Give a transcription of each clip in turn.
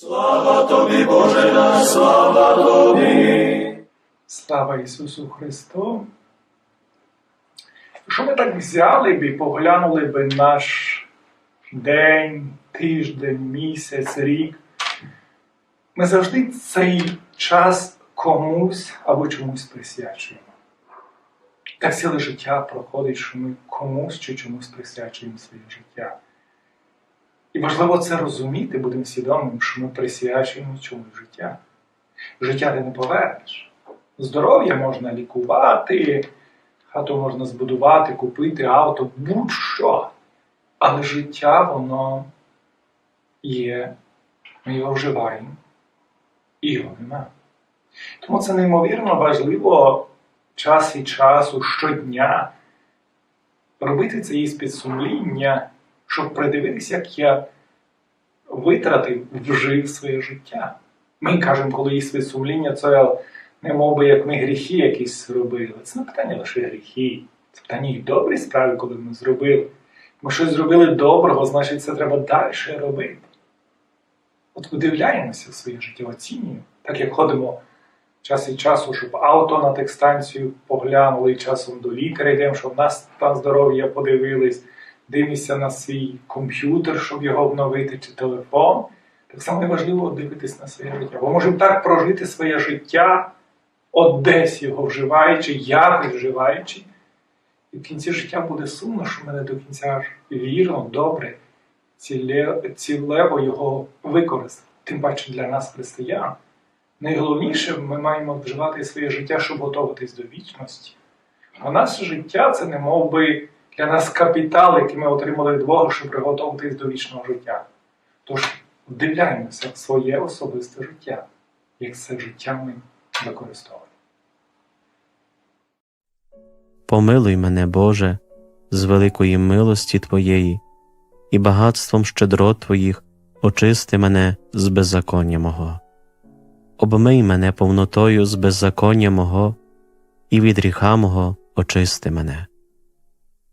Слава тобі, Боже наш, слава тобі. Слава Ісусу Христу! Що ми так взяли б і поглянули би наш день, тиждень, місяць, рік? Ми завжди цей час комусь або чомусь присвячуємо. Так ціле життя проходить, що ми комусь чи чомусь присвячуємо своє життя. І важливо це розуміти, будемо свідомим, що ми присвячуємо чомусь життя. Життя ти не повернеш. Здоров'я можна лікувати, хату можна збудувати, купити авто, будь-що. Але життя, воно є, ми його вживаємо, і його нема. Тому це неймовірно важливо час від часу, щодня робити цей іспит сумління, щоб придивитися, як я витратив, вжив своє життя. Ми кажемо, коли іспит сумління, це не мов би, як ми гріхи якісь робили. Це не питання лише гріхи. Це питання і добрі справи, коли ми зробили. Ми щось зробили доброго, значить це треба далі робити. От видивляємося в своє життя, оцінюємо. Так як ходимо час від часу, щоб авто на текстанцію поглянули, часом до лікаря йдемо, щоб нас там здоров'я подивились, дивимося на свій комп'ютер, щоб його обновити, чи телефон. Так само важливо дивитись на своє життя. Бо можемо так прожити своє життя, от десь його вживаючи, якось вживаючи. І в кінці життя буде сумно, що ми не до кінця вірно, добре, цілево його використали. Тим паче для нас, християн. Найголовніше, ми маємо вживати своє життя, щоб готуватись до вічності. А наше життя це не мов би для нас капітал, який ми отримали від Бога, щоб приготуватись до вічного життя. Тож вдивляємося в своє особисте життя, як це життя ми використовуємо. Помилуй мене, Боже, з великої милості Твоєї, і багатством щедрот Твоїх очисти мене з беззаконня мого. Обмий мене повнотою з беззаконня мого, і від гріха мого очисти мене.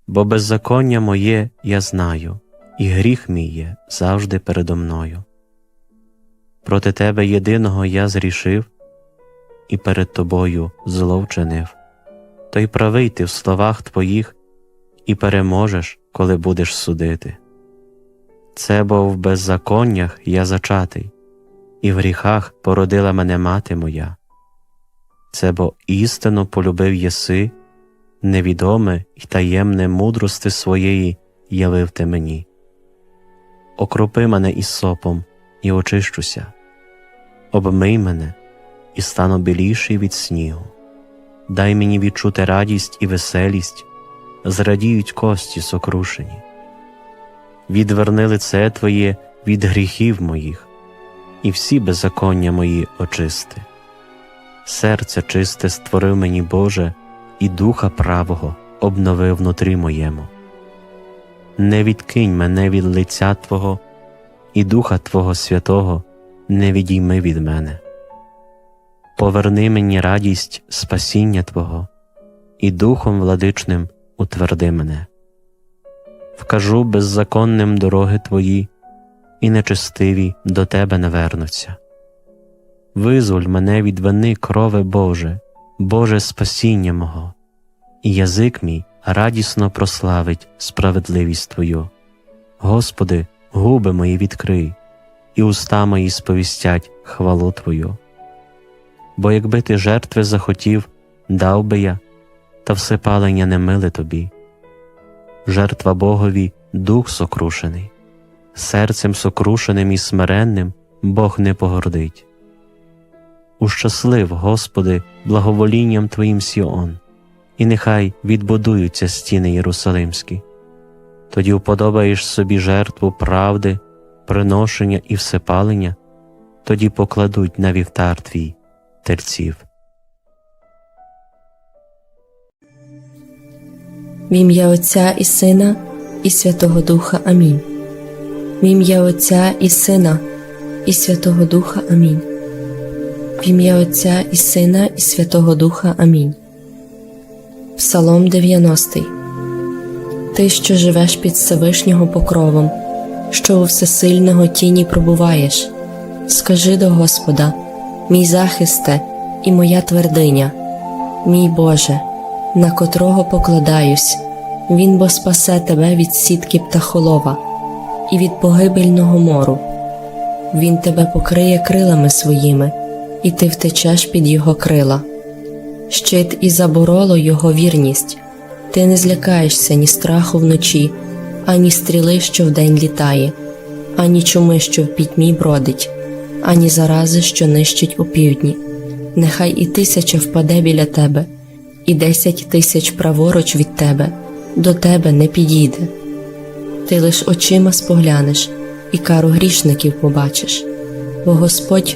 Бо беззаконня моє я знаю, і гріх мій є завжди передо мною. Проти Тебе єдиного я зрішив, і перед Тобою зло вчинив то й правий ти в словах твоїх, і переможеш, коли будеш судити. Це бо в беззаконнях я зачатий, і в гріхах породила мене мати моя. Це бо істину полюбив єси, невідоме й таємне мудрости своєї явив ти мені. Окропи мене із сопом і очищуся, обмий мене і стану біліший від снігу дай мені відчути радість і веселість, зрадіють кості сокрушені. Відверни лице Твоє від гріхів моїх, і всі беззаконня мої очисти. Серце чисте створив мені Боже, і духа правого обнови внутрі моєму. Не відкинь мене від лиця Твого, і Духа Твого Святого не відійми від мене поверни мені радість спасіння Твого, і Духом владичним утверди мене. Вкажу беззаконним дороги Твої, і нечестиві до Тебе не вернуться. Визволь мене від вини крови Боже, Боже спасіння мого, і язик мій радісно прославить справедливість Твою. Господи, губи мої відкрий, і уста мої сповістять хвалу Твою бо якби ти жертви захотів, дав би я, та всепалення не миле тобі. Жертва Богові дух сокрушений, серцем сокрушеним і смиренним Бог не погордить. Ущаслив, Господи, благоволінням Твоїм Сіон, і нехай відбудуються стіни Єрусалимські. Тоді вподобаєш собі жертву правди, приношення і всепалення, тоді покладуть на вівтар твій терців. В ім'я Отця і Сина, і Святого Духа Амінь. В ім'я Отця і Сина, і Святого Духа Амінь. В ім'я Отця і Сина, і Святого Духа Амінь. Псалом 90 Ти, що живеш під Всевишнього покровом, що у всесильного тіні пробуваєш, Скажи до Господа, мій захисте і моя твердиня, мій Боже, на котрого покладаюсь, Він бо спасе тебе від сітки птахолова і від погибельного мору. Він тебе покриє крилами своїми, і ти втечеш під його крила. Щит і забороло його вірність, ти не злякаєшся ні страху вночі, ані стріли, що вдень літає, ані чуми, що в пітьмі бродить, ані зарази, що нищить у півдні. Нехай і тисяча впаде біля тебе, і десять тисяч праворуч від тебе, до тебе не підійде. Ти лиш очима споглянеш і кару грішників побачиш, бо Господь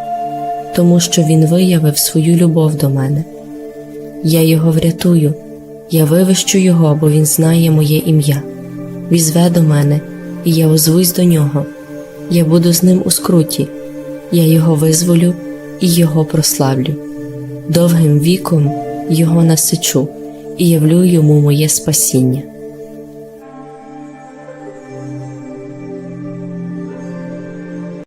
тому що він виявив свою любов до мене. Я його врятую, я вивищу його, бо він знає моє ім'я. Візве до мене, і я озвусь до нього. Я буду з ним у скруті, я його визволю і його прославлю. Довгим віком його насичу і явлю йому моє спасіння.